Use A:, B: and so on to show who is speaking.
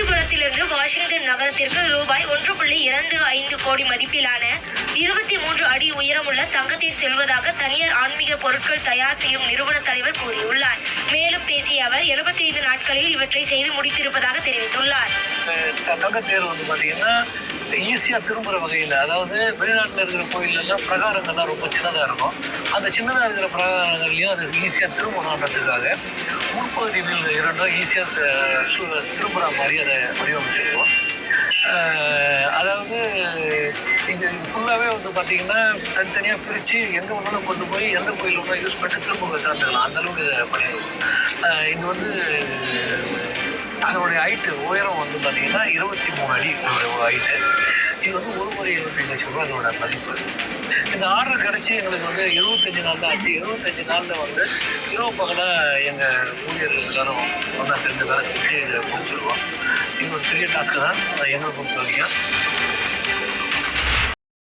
A: காஞ்சிபுரத்திலிருந்து வாஷிங்டன் நகரத்திற்கு ரூபாய் ஒன்று புள்ளி இரண்டு ஐந்து கோடி மதிப்பிலான இருபத்தி மூன்று அடி உயரமுள்ள தங்கத்தை செல்வதாக தனியார் ஆன்மீக பொருட்கள் தயார் செய்யும் நிறுவன தலைவர் கூறியுள்ளார். பேசிய அவர் 75 நாட்களில் இவற்றை செய்து முடித்திருப்பதாக தெரிவித்துள்ளார்.
B: த- தங்கத்தேர் வந்து பார்த்தீங்கன்னா ஈஸியாக திரும்புகிற வகையில் அதாவது வெளிநாட்டில் இருக்கிற கோயிலெல்லாம் பிரகாரங்கள்லாம் ரொம்ப சின்னதாக இருக்கும். அந்த சின்னதாக இருக்கிற பிரகாரங்கள்லையும் அது ஈஸியாக திரும்பணுன்றதுக்காக முன்பகுதிகள் இரண்டும் ஈஸியாக திரும்புகிற மாதிரி அதை வடிவமைச்சிருக்கோம். அதாவது இது ஃபுல்லாகவே வந்து பார்த்தீங்கன்னா தனித்தனியாக பிரித்து எங்கே வந்தாலும் கொண்டு போய் எந்த கோயில் வேணாலும் யூஸ் பண்ணிட்டு திரும்ப திறந்துக்கலாம். அந்தளவுக்கு பண்ணியிருக்கோம் இது வந்து அதனுடைய ஹைட்டு உயரம் வந்து பார்த்தீங்கன்னா இருபத்தி மூணு அடி ஹைட்டு இது வந்து ஒரு முறை இருபத்தஞ்சு லட்சம் ரூபா அதோட மதிப்பு. இந்த ஆர்டர் கிடச்சி எங்களுக்கு வந்து இருபத்தஞ்சி நாள் தான் ஆச்சு. இருபத்தஞ்சி நாளில் வந்து இரவு பகலாக எங்கள் ஊழியர்கள் எல்லாரும் ஒன்றா சேர்ந்து வேலை செஞ்சு இதை இது ஒரு பெரிய டாஸ்க்கு தான். எங்களை பொறுத்த வரைக்கும்